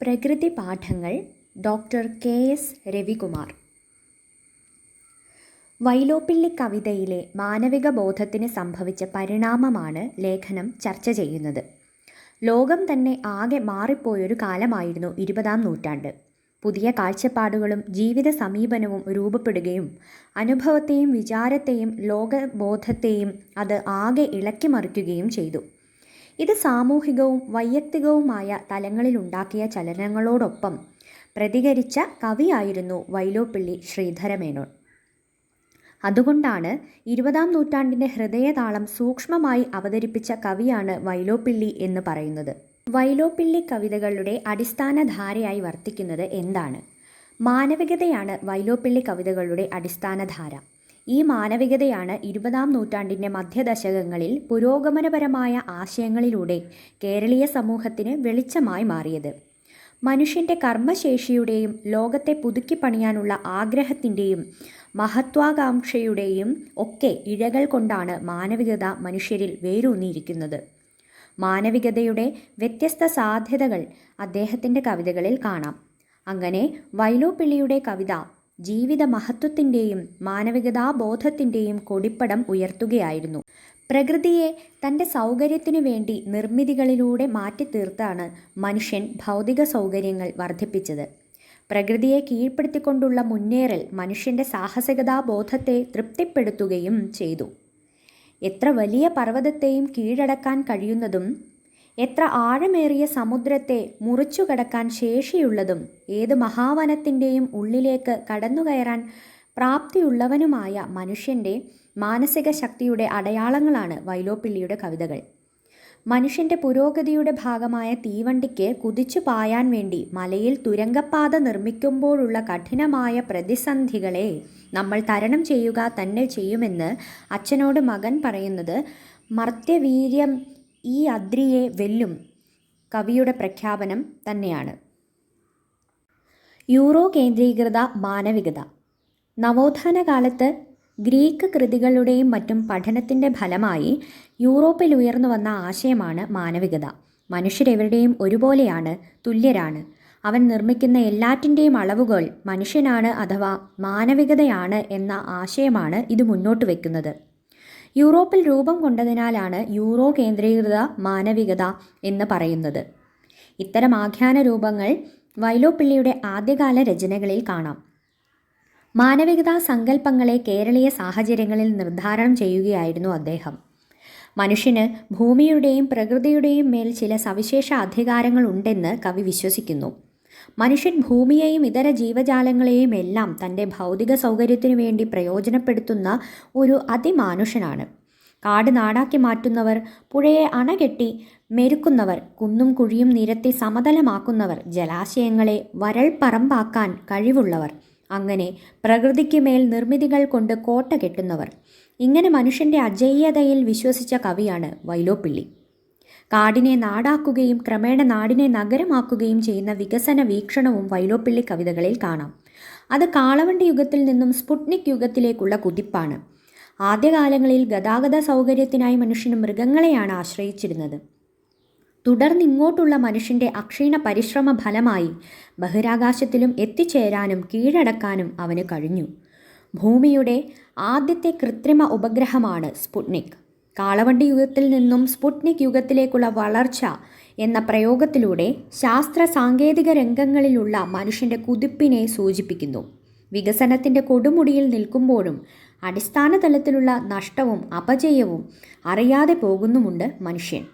പ്രകൃതി പാഠങ്ങൾ doctor K S Ravikumar. Vyloppilli കവിതയിലെ മാനവിക ബോധത്തിന് സംഭവിച്ച പരിണാമമാണ് ലേഖനം ചർച്ച ചെയ്യുന്നത്. ലോകം തന്നെ ആകെ മാറിപ്പോയൊരു കാലമായിരുന്നു ഇരുപതാം നൂറ്റാണ്ട്. പുതിയ കാഴ്ചപ്പാടുകളും ജീവിത സമീപനവും രൂപപ്പെടുകയും അനുഭവത്തെയും വിചാരത്തെയും ലോകബോധത്തെയും അത് ആകെ ഇളക്കിമറിക്കുകയും ചെയ്തു. ഇത് സാമൂഹികവും വൈയക്തികവുമായ തലങ്ങളിലുണ്ടാക്കിയ ചലനങ്ങളോടൊപ്പം പ്രതികരിച്ച കവിയായിരുന്നു വൈലോപ്പിള്ളി ശ്രീധരമേനോൻ. അതുകൊണ്ടാണ് ഇരുപതാം നൂറ്റാണ്ടിന്റെ ഹൃദയതാളം സൂക്ഷ്മമായി അവതരിപ്പിച്ച കവിയാണ് വൈലോപ്പിള്ളി എന്ന് പറയുന്നത്. വൈലോപ്പിള്ളി കവിതകളുടെ അടിസ്ഥാന ധാരയായി വർത്തിക്കുന്നത് എന്താണ്? മാനവികതയാണ് വൈലോപ്പിള്ളി കവിതകളുടെ അടിസ്ഥാന ധാര ഈ മാനവികതയാണ് ഇരുപതാം നൂറ്റാണ്ടിന്റെ മധ്യദശകങ്ങളിൽ പുരോഗമനപരമായ ആശയങ്ങളിലൂടെ കേരളീയ സമൂഹത്തിന് വെളിച്ചമായി മാറിയത്. മനുഷ്യന്റെ കർമ്മശേഷിയുടെയും ലോകത്തെ പുതുക്കിപ്പണിയാനുള്ള ആഗ്രഹത്തിന്റെയും മഹത്വാകാംക്ഷയുടെയും ഒക്കെ ഇഴകൾ കൊണ്ടാണ് മാനവികത മനുഷ്യരിൽ വേരൂന്നിയിരിക്കുന്നത്. മാനവികതയുടെ വ്യത്യസ്ത സാധ്യതകൾ അദ്ദേഹത്തിന്റെ കവിതകളിൽ കാണാം. അങ്ങനെ വൈലോപ്പിള്ളിയുടെ കവിത ജീവിത മഹത്വത്തിന്റെയും മാനവികതാബോധത്തിന്റെയും കൊടിപ്പടം ഉയർത്തുകയായിരുന്നു. പ്രകൃതിയെ തന്റെ സൗകര്യത്തിനു വേണ്ടി നിർമ്മിതികളിലൂടെ മാറ്റിത്തീർത്താണ് മനുഷ്യൻ ഭൗതിക സൗകര്യങ്ങൾ വർദ്ധിപ്പിച്ചത്. പ്രകൃതിയെ കീഴ്പ്പെടുത്തിക്കൊണ്ടുള്ള മുന്നേറൽ മനുഷ്യന്റെ സാഹസികതാബോധത്തെ തൃപ്തിപ്പെടുത്തുകയും ചെയ്തു. എത്ര വലിയ പർവതത്തെയും കീഴടക്കാൻ കഴിയുന്നതും എത്ര ആഴമേറിയ സമുദ്രത്തെ മുറിച്ചു കടക്കാൻ ശേഷിയുള്ളതും ഏത് മഹാവനത്തിന്റെയും ഉള്ളിലേക്ക് കടന്നുകയറാൻ പ്രാപ്തിയുള്ളവനുമായ മനുഷ്യന്റെ മാനസിക ശക്തിയുടെ അടയാളങ്ങളാണ് വൈലോപ്പിള്ളിയുടെ കവിതകൾ. മനുഷ്യന്റെ പുരോഗതിയുടെ ഭാഗമായ തീവണ്ടിക്ക് കുതിച്ചു പായാൻ വേണ്ടി മലയിൽ തുരങ്കപ്പാത നിർമ്മിക്കുമ്പോഴുള്ള കഠിനമായ പ്രതിസന്ധികളെ നമ്മൾ തരണം ചെയ്യുക തന്നെ ചെയ്യുമെന്ന് അച്ഛനോട് മകൻ പറയുന്നത് മർത്യവീര്യം ഈ അദ്രിയെ വെല്ലും കവിയുടെ പ്രഖ്യാപനം തന്നെയാണ്. യൂറോ കേന്ദ്രീകൃത മാനവികത. നവോത്ഥാന കാലത്ത് ഗ്രീക്ക് കൃതികളുടെയും മറ്റും പഠനത്തിന്റെ ഫലമായി യൂറോപ്പിൽ ഉയർന്നു വന്ന ആശയമാണ് മാനവികത. മനുഷ്യരെവരുടെയും ഒരുപോലെയാണ് തുല്യരാണ്. അവൻ നിർമ്മിക്കുന്ന എല്ലാറ്റിന്റെയും അളവുകൾ മനുഷ്യനാണ് അഥവാ മാനവികതയാണ് എന്ന ആശയമാണ് ഇത് മുന്നോട്ട് വയ്ക്കുന്നത് യൂറോപ്പിൽ രൂപം കൊണ്ടതിനാലാണ് യൂറോ കേന്ദ്രീകൃത മാനവികത എന്ന് പറയുന്നത്. ഇത്തരം ആഖ്യാന രൂപങ്ങൾ വൈലോപ്പിള്ളിയുടെ ആദ്യകാല രചനകളിൽ കാണാം. മാനവികതാ സങ്കല്പങ്ങളെ കേരളീയ സാഹചര്യങ്ങളിൽ നിർദ്ധാരണം ചെയ്യുകയായിരുന്നു അദ്ദേഹം. മനുഷ്യന് ഭൂമിയുടെയും പ്രകൃതിയുടെയും മേൽ ചില സവിശേഷ അധികാരങ്ങൾ ഉണ്ടെന്ന് കവി വിശ്വസിക്കുന്നു. മനുഷ്യൻ ഭൂമിയെയും ഇതര ജീവജാലങ്ങളെയും എല്ലാം തന്റെ ഭൗതിക സൗകര്യത്തിനു വേണ്ടി പ്രയോജനപ്പെടുത്തുന്ന ഒരു അതിമാനുഷനാണ്. കാട് നാടാക്കി മാറ്റുന്നവർ പുഴയെ അണകെട്ടി മെരുക്കുന്നവർ കുന്നും കുഴിയും നിരത്തി സമതലമാക്കുന്നവർ ജലാശയങ്ങളെ വരൾ പറമ്പാക്കാൻ കഴിവുള്ളവർ അങ്ങനെ പ്രകൃതിക്ക് മേൽ നിർമ്മിതികൾ കൊണ്ട് കോട്ട കെട്ടുന്നവർ. ഇങ്ങനെ മനുഷ്യന്റെ അജയ്യതയിൽ വിശ്വസിച്ച കവിയാണ് വൈലോപ്പിള്ളി. കാടിനെ നാടാക്കുകയും ക്രമേണ നാടിനെ നഗരമാക്കുകയും ചെയ്യുന്ന വികസന വീക്ഷണവും വൈലോപ്പിള്ളി കവിതകളിൽ കാണാം. അത് കാളവണ്ടി യുഗത്തിൽ നിന്നും സ്പുട്നിക് യുഗത്തിലേക്കുള്ള കുതിപ്പാണ്. ആദ്യകാലങ്ങളിൽ ഗതാഗത സൗകര്യത്തിനായി മനുഷ്യന് മൃഗങ്ങളെയാണ് ആശ്രയിച്ചിരുന്നത്. തുടർന്ന് ഇങ്ങോട്ടുള്ള മനുഷ്യന്റെ അക്ഷീണ പരിശ്രമ ഫലമായി ബഹിരാകാശത്തിലും എത്തിച്ചേരാനും കീഴടക്കാനും അവന് കഴിഞ്ഞു. ഭൂമിയുടെ ആദ്യത്തെ കൃത്രിമ ഉപഗ്രഹമാണ് സ്പുട്നിക്. കാളവണ്ടി യുഗത്തിൽ നിന്നും സ്പുട്നിക് യുഗത്തിലേക്കുള്ള വളർച്ച എന്ന പ്രയോഗത്തിലൂടെ ശാസ്ത്ര സാങ്കേതിക രംഗങ്ങളിലുള്ള മനുഷ്യന്റെ കുതിപ്പിനെ സൂചിപ്പിക്കുന്നു. വികസനത്തിന്റെ കൊടുമുടിയിൽ നിൽക്കുമ്പോഴും അടിസ്ഥാന തലത്തിലുള്ള നഷ്ടവും അപജയവും അറിയാതെ പോകുന്നുമുണ്ട് മനുഷ്യൻ.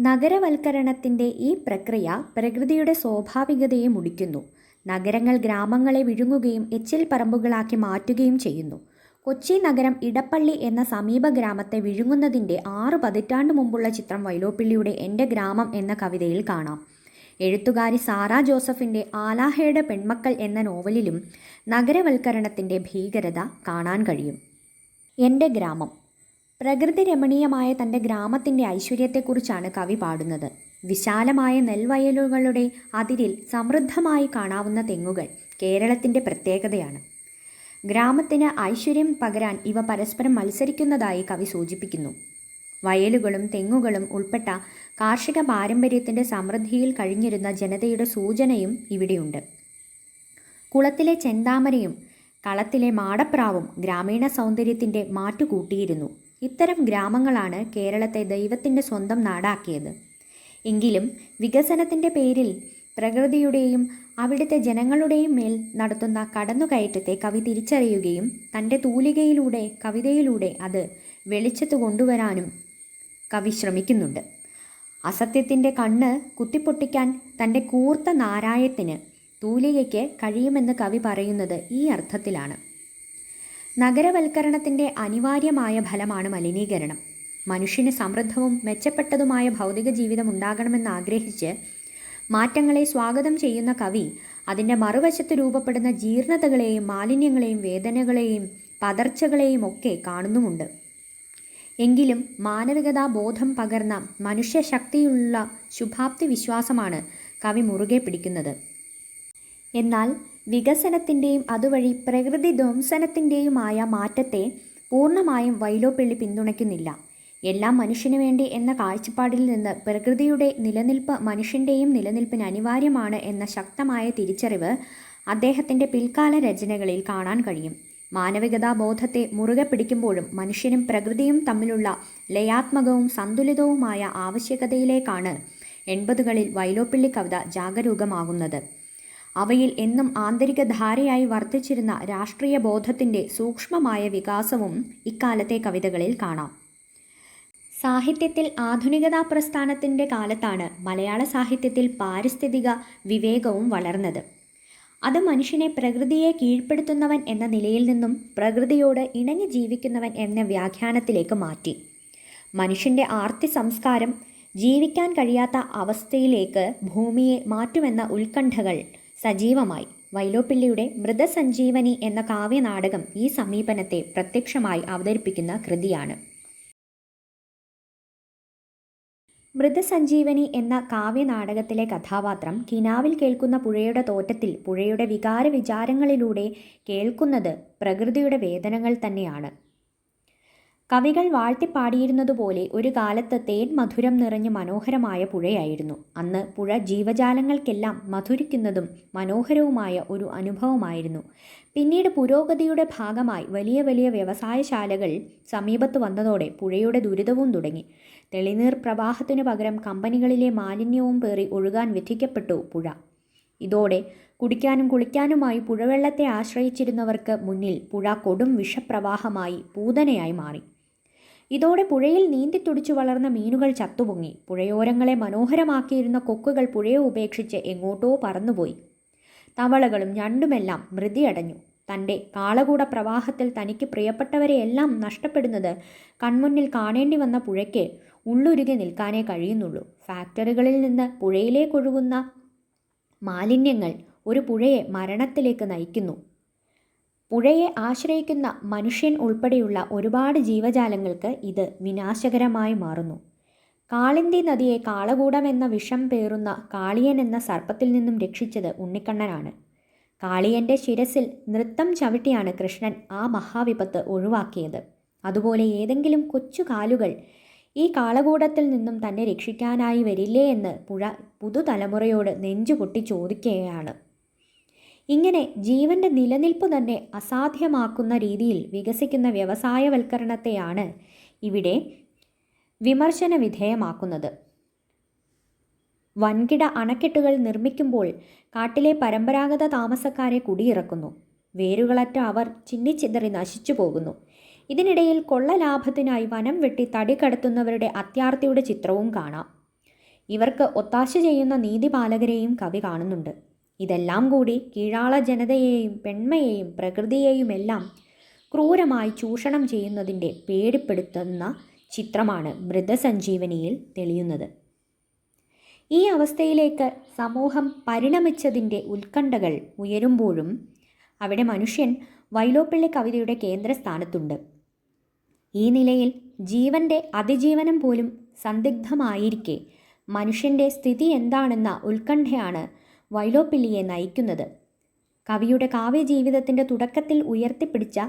നഗരവൽക്കരണത്തിന്റെ ഈ പ്രക്രിയ പ്രകൃതിയുടെ സ്വാഭാവികതയെ മുടിക്കുന്നു. നഗരങ്ങൾ ഗ്രാമങ്ങളെ വിഴുങ്ങുകയും എച്ചിൽ പറമ്പുകളാക്കി മാറ്റുകയും ചെയ്യുന്നു. കൊച്ചി നഗരം ഇടപ്പള്ളി എന്ന സമീപ ഗ്രാമത്തെ വിഴുങ്ങുന്നതിന്റെ ആറ് പതിറ്റാണ്ട് മുമ്പുള്ള ചിത്രം വൈലോപ്പിള്ളിയുടെ എന്റെ ഗ്രാമം എന്ന കവിതയിൽ കാണാം. എഴുത്തുകാരി സാറ ജോസഫിന്റെ ആലാഹയുടെ പെൺമക്കൾ എന്ന നോവലിലും നഗരവൽക്കരണത്തിന്റെ ഭീകരത കാണാൻ കഴിയും. എന്റെ ഗ്രാമം. പ്രകൃതി രമണീയമായ തന്റെ ഗ്രാമത്തിന്റെ ഐശ്വര്യത്തെക്കുറിച്ചാണ് കവി പാടുന്നത്. വിശാലമായ നെൽവയലുകളുടെ അതിരിൽ സമൃദ്ധമായി കാണാവുന്ന തെങ്ങുകൾ കേരളത്തിന്റെ പ്രത്യേകതയാണ്. ഗ്രാമത്തിന് ഐശ്വര്യം പകരാൻ ഇവ പരസ്പരം മത്സരിക്കുന്നതായി കവി സൂചിപ്പിക്കുന്നു. വയലുകളും തെങ്ങുകളും ഉൾപ്പെട്ട കാർഷിക പാരമ്പര്യത്തിന്റെ സമൃദ്ധിയിൽ കഴിഞ്ഞിരുന്ന ജനതയുടെ സൂചനയും ഇവിടെയുണ്ട്. കുളത്തിലെ ചെന്താമരയും കളത്തിലെ മാടപ്രാവും ഗ്രാമീണ സൗന്ദര്യത്തിന്റെ മാറ്റുകൂട്ടിയിരുന്നു. ഇത്തരം ഗ്രാമങ്ങളാണ് കേരളത്തെ ദൈവത്തിന്റെ സ്വന്തം നാടാക്കിയത്. എങ്കിലും വികസനത്തിന്റെ പേരിൽ പ്രകൃതിയുടെയും അവിടുത്തെ ജനങ്ങളുടെയും മേൽ നടത്തുന്ന കടന്നുകയറ്റത്തെ കവി തിരിച്ചറിയുകയും തന്റെ തൂലികയിലൂടെ കവിതയിലൂടെ അത് വെളിച്ചത്ത് കൊണ്ടുവരാനും കവി ശ്രമിക്കുന്നുണ്ട്. അസത്യത്തിന്റെ കണ്ണ് കുത്തിപ്പൊട്ടിക്കാൻ തന്റെ കൂർത്ത നാരായത്തിന് തൂലികയ്ക്ക് കഴിയുമെന്ന് കവി പറയുന്നത് ഈ അർത്ഥത്തിലാണ്. നഗരവൽക്കരണത്തിന്റെ അനിവാര്യമായ ഫലമാണ് മലിനീകരണം. മനുഷ്യന് സമൃദ്ധവും മെച്ചപ്പെട്ടതുമായ ഭൗതിക ജീവിതം ഉണ്ടാകണമെന്ന് ആഗ്രഹിച്ച് മാറ്റങ്ങളെ സ്വാഗതം ചെയ്യുന്ന കവി അതിന്റെ മറുവശത്ത് രൂപപ്പെടുന്ന ജീർണതകളെയും മാലിന്യങ്ങളെയും വേദനകളെയും പതർച്ചകളെയും ഒക്കെ കാണുന്നുമുണ്ട്. എങ്കിലും മാനവികതാ ബോധം പകർന്ന മനുഷ്യശക്തിയുള്ള ശുഭാപ്തി വിശ്വാസമാണ് കവി മുറുകെ പിടിക്കുന്നത്. എന്നാൽ വികസനത്തിന്റെയും അതുവഴി പ്രകൃതി ധ്വംസനത്തിന്റെയുമായ മാറ്റത്തെ പൂർണമായും വൈലോപ്പിള്ളി പിന്തുണയ്ക്കുന്നില്ല. എല്ലാം മനുഷ്യനു വേണ്ടി എന്ന കാഴ്ചപ്പാടിൽ നിന്ന് പ്രകൃതിയുടെ നിലനിൽപ്പ് മനുഷ്യന്റെയും നിലനിൽപ്പിന് അനിവാര്യമാണ് എന്ന ശക്തമായ തിരിച്ചറിവ് അദ്ദേഹത്തിന്റെ പിൽക്കാല രചനകളിൽ കാണാൻ കഴിയും. മാനവികതാ ബോധത്തെ മുറുകെ പിടിക്കുമ്പോഴും മനുഷ്യനും പ്രകൃതിയും തമ്മിലുള്ള ലയാത്മകവും സന്തുലിതവുമായ ആവശ്യകതയിലേക്കാണ് എൺപതുകളിൽ വൈലോപ്പിള്ളി കവിത ജാഗരൂകമാകുന്നത്. അവയിൽ എന്നും ആന്തരിക ധാരയായി വർദ്ധിച്ചിരുന്ന രാഷ്ട്രീയ ബോധത്തിന്റെ സൂക്ഷ്മമായ വികാസവും ഇക്കാലത്തെ കവിതകളിൽ കാണാം. സാഹിത്യത്തിൽ ആധുനികതാ പ്രസ്ഥാനത്തിന്റെ കാലത്താണ് മലയാള സാഹിത്യത്തിൽ പാരിസ്ഥിതിക വിവേകവും വളർന്നത്. അത് മനുഷ്യനെ പ്രകൃതിയെ കീഴ്പ്പെടുത്തുന്നവൻ എന്ന നിലയിൽ നിന്നും പ്രകൃതിയോട് ഇണങ്ങി ജീവിക്കുന്നവൻ എന്ന വ്യാഖ്യാനത്തിലേക്ക് മാറ്റി. മനുഷ്യന്റെ ആർത്തി സംസ്കാരം ജീവിക്കാൻ കഴിയാത്ത അവസ്ഥയിലേക്ക് ഭൂമിയെ മാറ്റുമെന്ന ഉത്കണ്ഠകൾ സജീവമായി. വൈലോപ്പിള്ളിയുടെ മൃതസഞ്ജീവനി എന്ന കാവ്യനാടകം ഈ സമീപനത്തെ പ്രത്യക്ഷമായി അവതരിപ്പിക്കുന്ന കൃതിയാണ്. മൃതസഞ്ജീവനി എന്ന കാവ്യനാടകത്തിലെ കഥാപാത്രം കിനാവിൽ കേൾക്കുന്ന പുഴയുടെ തോറ്റത്തിൽ പുഴയുടെ വികാര വിചാരങ്ങളിലൂടെ കേൾക്കുന്നത് പ്രകൃതിയുടെ വേദനകൾ തന്നെയാണ്. കവികൾ വാഴ്ത്തിപ്പാടിയിരുന്നതുപോലെ ഒരു കാലത്ത് തേൻ മധുരം നിറഞ്ഞ് മനോഹരമായ പുഴയായിരുന്നു. അന്ന് പുഴ ജീവജാലങ്ങൾക്കെല്ലാം മധുരിക്കുന്നതും മനോഹരവുമായ ഒരു അനുഭവമായിരുന്നു. പിന്നീട് പുരോഗതിയുടെ ഭാഗമായി വലിയ വലിയ വ്യവസായശാലകൾ സമീപത്ത് വന്നതോടെ പുഴയുടെ ദുരിതവും തുടങ്ങി. തെളിനീർ പ്രവാഹത്തിനു പകരം കമ്പനികളിലെ മാലിന്യവും പേറി ഒഴുകാൻ വിധിക്കപ്പെട്ടു പുഴ. ഇതോടെ കുടിക്കാനും കുളിക്കാനുമായി പുഴവെള്ളത്തെ ആശ്രയിച്ചിരുന്നവർക്ക് മുന്നിൽ പുഴ കൊടും വിഷപ്രവാഹമായി പൂതനയായി മാറി. ഇതോടെ പുഴയിൽ നീന്തിത്തുടിച്ചു വളർന്ന മീനുകൾ ചത്തുപൊങ്ങി. പുഴയോരങ്ങളെ മനോഹരമാക്കിയിരുന്ന കൊക്കുകൾ പുഴയെ ഉപേക്ഷിച്ച് എങ്ങോട്ടോ പറന്നുപോയി. തവളകളും ഞണ്ടുമെല്ലാം മൃതിയടഞ്ഞു. തന്റെ കാളകൂട പ്രവാഹത്തിൽ തനിക്ക് പ്രിയപ്പെട്ടവരെയെല്ലാം നഷ്ടപ്പെടുന്നത് കൺമുന്നിൽ കാണേണ്ടി വന്ന പുഴയ്ക്ക് ഉള്ളുരുകി നിൽക്കാനേ കഴിയുന്നുള്ളൂ. ഫാക്ടറികളിൽ നിന്ന് പുഴയിലേക്കൊഴുകുന്ന മാലിന്യങ്ങൾ ഒരു പുഴയെ മരണത്തിലേക്ക് നയിക്കുന്നു. പുഴയെ ആശ്രയിക്കുന്ന മനുഷ്യൻ ഉൾപ്പെടെയുള്ള ഒരുപാട് ജീവജാലങ്ങൾക്ക് ഇത് വിനാശകരമായി മാറുന്നു. കാളിന്തി നദിയെ കാളകൂടമെന്ന വിഷം പേറുന്ന കാളിയൻ എന്ന സർപ്പത്തിൽ നിന്നും രക്ഷിച്ചത് ഉണ്ണിക്കണ്ണനാണ്. കാളിയന്റെ ശിരസിൽ നൃത്തം ചവിട്ടിയാണ് കൃഷ്ണൻ ആ മഹാവിപത്ത് ഒഴിവാക്കിയത്. അതുപോലെ ഏതെങ്കിലും കൊച്ചു കാലുകൾ ഈ കാളകൂടത്തിൽ നിന്നും തന്നെ രക്ഷിക്കാനായി വരില്ലേ എന്ന് പുഴ പുതുതലമുറയോട് നെഞ്ചുപൊട്ടി ചോദിക്കുകയാണ്. ഇങ്ങനെ ജീവന്റെ നിലനിൽപ്പ് തന്നെ അസാധ്യമാക്കുന്ന രീതിയിൽ വികസിക്കുന്ന വ്യവസായവൽക്കരണത്തെയാണ് ഇവിടെ വിമർശന വിധേയമാക്കുന്നത് വൻകിട അണക്കെട്ടുകൾ നിർമ്മിക്കുമ്പോൾ കാട്ടിലെ പരമ്പരാഗത താമസക്കാരെ കുടിയിറക്കുന്നു. വേരുകളറ്റ അവർ ചിന്നിച്ചിതറി നശിച്ചു പോകുന്നു. ഇതിനിടയിൽ കൊള്ള ലാഭത്തിനായി വനം വെട്ടി തടി കടത്തുന്നവരുടെ അത്യാർത്തിയുടെ ചിത്രവും കാണാം. ഇവർക്ക് ഒത്താശ ചെയ്യുന്ന നീതിപാലകരെയും കവി കാണുന്നുണ്ട്. ഇതെല്ലാം കൂടി കീഴാള ജനതയെയും പെൺമയെയും പ്രകൃതിയെയുമെല്ലാം ക്രൂരമായി ചൂഷണം ചെയ്യുന്നതിന്റെ പേടിപ്പെടുത്തുന്ന ചിത്രമാണ് മൃതസഞ്ജീവനിയിൽ തെളിയുന്നത്. ഈ അവസ്ഥയിലേക്ക് സമൂഹം പരിണമിച്ചതിന്റെ ഉത്കണ്ഠകൾ ഉയരുമ്പോഴും അവിടെ മനുഷ്യൻ വൈലോപ്പിള്ളി കവിതയുടെ കേന്ദ്രസ്ഥാനത്തുണ്ട്. ഈ നിലയിൽ ജീവന്റെ അതിജീവനം പോലും സന്ദിഗ്ധമായിരിക്കെ. മനുഷ്യന്റെ സ്ഥിതി എന്താണെന്ന ഉത്കണ്ഠയാണ് വൈലോപ്പിള്ളിയെ നയിക്കുന്നത്. കവിയുടെ കാവ്യജീവിതത്തിന്റെ തുടക്കത്തിൽ ഉയർത്തിപ്പിടിച്ച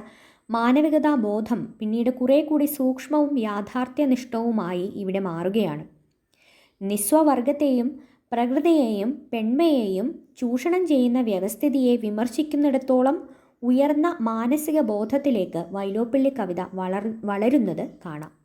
മാനവികതാ ബോധം പിന്നീട് കുറേ കൂടി സൂക്ഷ്മവും യാഥാർത്ഥ്യനിഷ്ഠവുമായി ഇവിടെ മാറുകയാണ്. നിസ്വവർഗത്തെയും പ്രകൃതിയെയും പെൺമയെയും ചൂഷണം ചെയ്യുന്ന വ്യവസ്ഥിതിയെ വിമർശിക്കുന്നിടത്തോളം ഉയർന്ന മാനസിക ബോധത്തിലേക്ക് വൈലോപ്പിള്ളി കവിത വളർ വളരുന്നത് കാണാം.